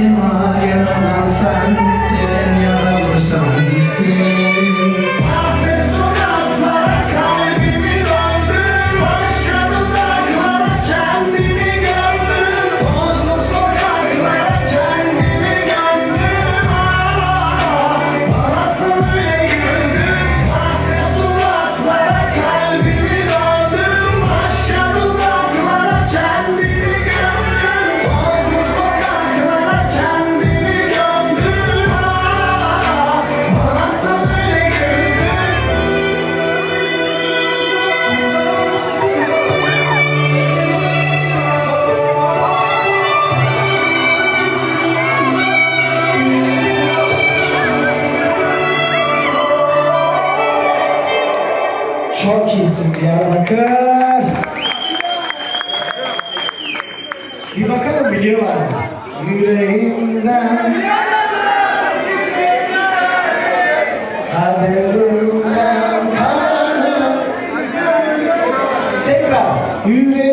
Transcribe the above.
Fatima ya Hasan Çok iyisin. Diyarbakır. Bir bakalım biliyorlar mı? Yüreğimden. Kaderimden kanım. Tekrar. Yüreğimden